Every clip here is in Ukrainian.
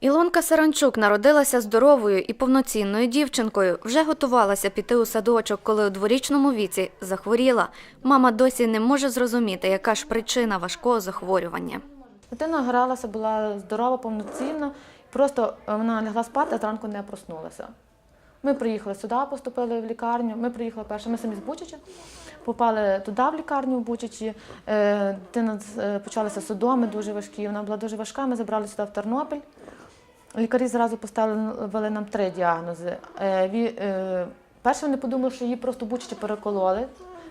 Ілонка Саранчук народилася здоровою і повноцінною дівчинкою. Вже готувалася піти у садочок, коли у дворічному віці захворіла. Мама досі не може зрозуміти, яка ж причина важкого захворювання. Дитина гралася, була здорова, повноцінна. Просто е, вона лягла спати, а зранку не проснулася. Ми приїхали сюди, поступили в лікарню. Ми приїхали перше, ми самі з Бучача, попали туди в лікарню в Бучачі. Е, Дитина е, почалися судоми дуже важкі. Вона була дуже важка. Ми забрали сюди в Тернопіль. Лікарі зразу поставили нам три діагнози. Е, Перше вони подумали, що її просто Бучачі перекололи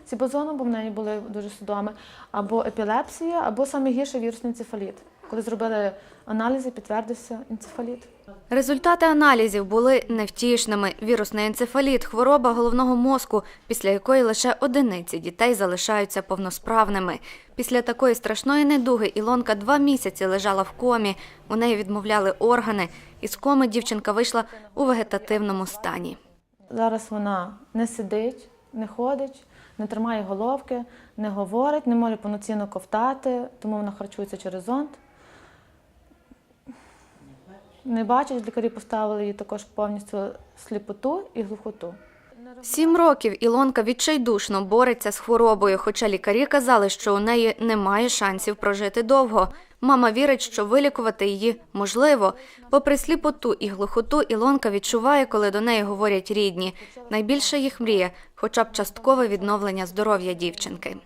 цибозоном, бо в неї були дуже судоми, або епілепсія, або саме гірше вірусний енцефаліт. Коли зробили аналізи, підтвердився енцефаліт. Результати аналізів були невтішними. Вірусний енцефаліт – хвороба головного мозку, після якої лише одиниці дітей залишаються повносправними. Після такої страшної недуги Ілонка два місяці лежала в комі. У неї відмовляли органи. Із коми дівчинка вийшла у вегетативному стані. Зараз вона не сидить, не ходить, не тримає головки, не говорить, не може повноцінно ковтати, тому вона харчується через зонт. Не бачить, лікарі поставили їй також повністю сліпоту і глухоту. Сім років Ілонка відчайдушно бореться з хворобою, хоча лікарі казали, що у неї немає шансів прожити довго. Мама вірить, що вилікувати її можливо. Попри сліпоту і глухоту, Ілонка відчуває, коли до неї говорять рідні. Найбільше їх мріє, хоча б часткове відновлення здоров'я дівчинки.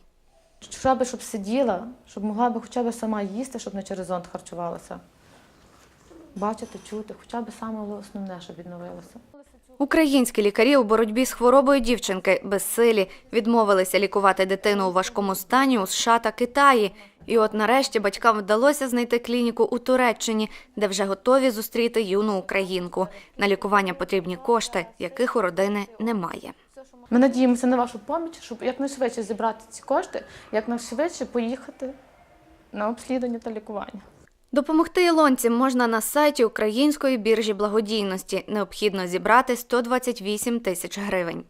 Хоча б, щоб сиділа, щоб могла б хоча б сама їсти, щоб не через зонд харчувалася. Бачити, чути, хоча б саме основне, щоб відновилося. Українські лікарі у боротьбі з хворобою дівчинки безсилі відмовилися лікувати дитину у важкому стані у США та Китаї. І от нарешті батькам вдалося знайти клініку у Туреччині, де вже готові зустріти юну українку. На лікування потрібні кошти, яких у родини немає. Ми надіємося на вашу поміч, щоб якнайшвидше зібрати ці кошти, якнайшвидше поїхати на обслідування та лікування. Допомогти Ілонці можна на сайті Української біржі благодійності. Необхідно зібрати 128 тисяч гривень.